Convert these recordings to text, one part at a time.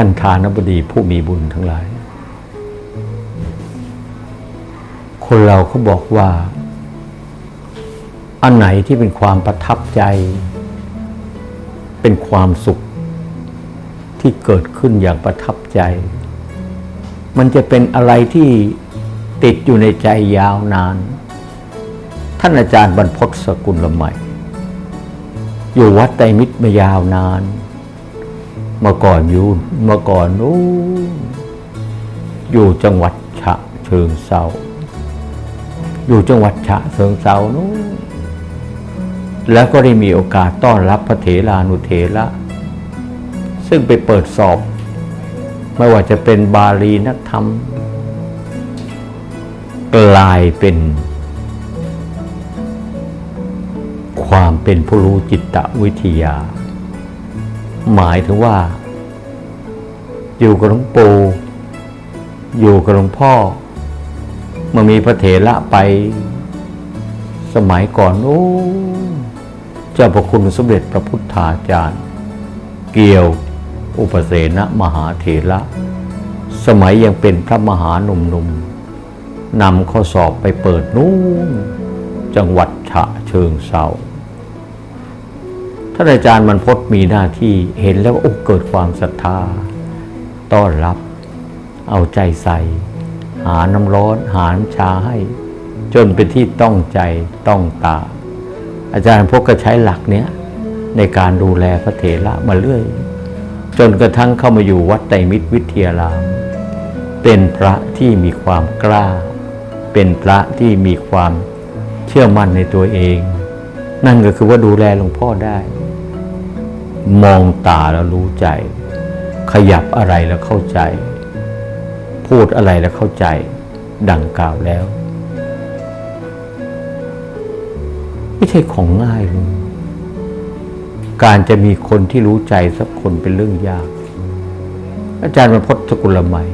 ท่านทานบดีผู้มีบุญทั้งหลาย คนเราเขาบอกว่า อันไหนที่เป็นความประทับใจ เป็นความสุขที่เกิดขึ้นอย่างประทับใจ มันจะเป็นอะไรที่ติดอยู่ในใจยาวนาน ท่านอาจารย์บรรพตสกุลละไมอยู่วัดไตรมิตรมายาวนาน เมื่อก่อนอยู่เมื่อก่อนนู้อยู่จังหวัดฉะเชิงเซาอยู่จังหวัดฉะเชิงเซานู้แล้วก็ได้มีโอกาสต้อนรับพระเถรานุเถระซึ่งไปเปิดสอบ ไม่ว่าจะเป็นบาลีนักธรรม กลายเป็น ความเป็นผู้รู้จิตวิทยา หมายถึงว่า อยู่กับหลวงปู่อยู่กับหลวงพ่อมื่อมีพระเถระไป สมัยก่อนโอ้เจ้าพระคุณสมเด็จพระพุทธาจารย์ เกี่ยว อุปเสนมหาเถระ สมัยยังเป็นพระมหาหนุ่มๆนำข้อสอบไปเปิดนู้นจังหวัดฉะเชิงเซา ท่านอาจารย์มันพดมีหน้าที่เห็นแล้วโอ้เกิดความศรัทธา ต้อนรับ เอาใจใส่ หาน้ำร้อน หาน้ำชาให้ จนเป็นที่ต้องใจต้องตา อาจารย์พกก็ใช้หลักเนี้ยในการดูแลพระเถระมาเรื่อย จนกระทั่งเข้ามาอยู่วัดไตรมิตรวิทยาราม เป็นพระที่มีความกล้า เป็นพระที่มีความเชื่อมั่นในตัวเอง นั่นก็คือว่าดูแลหลวงพ่อได้ มองตาแล้วรู้ใจ ขยับอะไรแล้วเข้าใจ พูดอะไรแล้วเข้าใจ ดังกล่าวแล้ว ไม่ใช่ของง่ายเลยการจะมีคนที่รู้ใจสักคนเป็นเรื่องยาก อาจารย์มาพจน์สกุลใหม่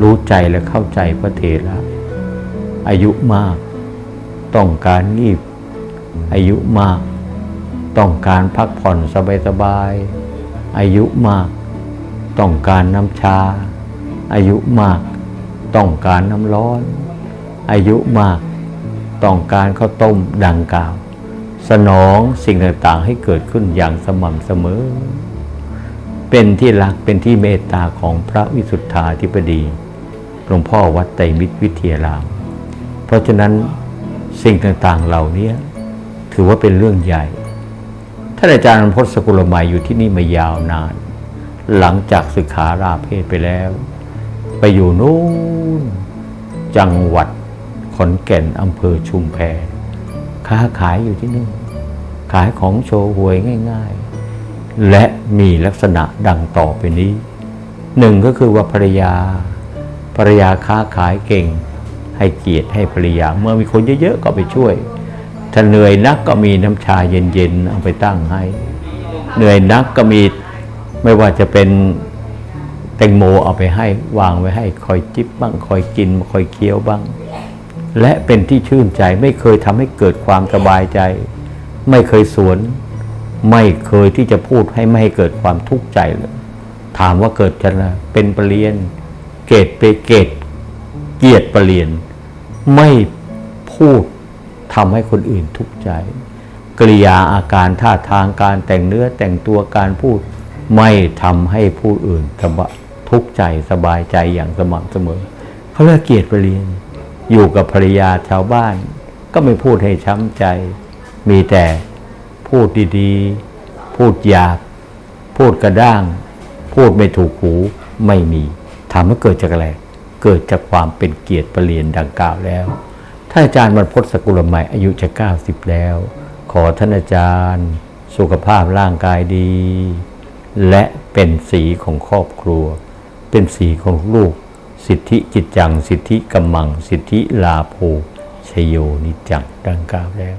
รู้ใจและเข้าใจพระเถระ อายุมาก ต้องการงีบ อายุมาก ต้องการพักผ่อนสบายๆอายุมาก ต้องการน้ำชา อายุมาก ต้องการน้ำร้อน อายุมาก ต้องการข้าวต้มดังกล่าว สนองสิ่งต่างๆให้เกิดขึ้นอย่างสม่ำเสมอ เป็นที่รักเป็นที่เมตตาของพระวิสุทธาธิปดีหลวงพ่อวัดไตรมิตรวิทยาราม เพราะฉะนั้นสิ่งต่างๆเหล่านี้ถือว่าเป็นเรื่องใหญ่ ท่านอาจารย์พจน์สกุลมัยอยู่ที่นี่มายาวนาน หลังจากศึกษาราเพศไปแล้ว ไปอยู่นู้นจังหวัดขอนแก่นอำเภอชุมแพค้าขายอยู่ที่นี่ขายของโชว์หวยง่ายๆ และมีลักษณะดังต่อไปนี้หนึ่งก็คือว่าภรรยาภรรยาค้าขายเก่ง ให้เกียรติให้ภรรยาเมื่อมีคนเยอะๆก็ไปช่วย ถ้าเหนื่อยนักก็มีน้ำชาเย็นๆเอาไปตั้งให้ เหนื่อยนักก็มีไม่ว่าจะเป็นแตงโมเอาไปให้ วางไว้ให้ คอยจิบบ้าง คอยกินคอยเคี้ยวบ้าง และเป็นที่ชื่นใจไม่เคยทำให้เกิดความสบายใจ ไม่เคยสวน ไม่เคยที่จะพูดให้ไม่ให้เกิดความทุกข์ใจเลยถามว่าเกิดจะเป็นปรริญญาเกตไปเกตเกียรติปรริญญาไม่พูด ทำให้คนอื่นทุกข์ใจกริยาอาการท่าทางการแต่งเนื้อแต่งตัวการพูดไม่ทำให้ผู้อื่นสบายทุกข์ใจสบายใจอย่างสม่ำเสมอเขาเรียกเกียรติปรริญญาอยู่กับภรรยาชาวบ้าน ก็ไม่พูดให้ช้ำใจ มีแต่พูดดีๆ พูดหยาบ พูดกระด้าง พูดไม่ถูกหูไม่มีถามว่าเกิดจากอะไร เกิดจากความเป็นเกียรติประเรียนดังกล่าวแล้ว ท่านอาจารย์บรรพศสกุลใหม่อายุจะ 90 แล้ว ขอท่านอาจารย์ สุขภาพร่างกายดี และเป็นสีของครอบครัว เป็นสีของลูก สิทธิจิตจัง สิทธิกำมัง สิทธิลาโภชโยนิจังดังกล่าวแล้ว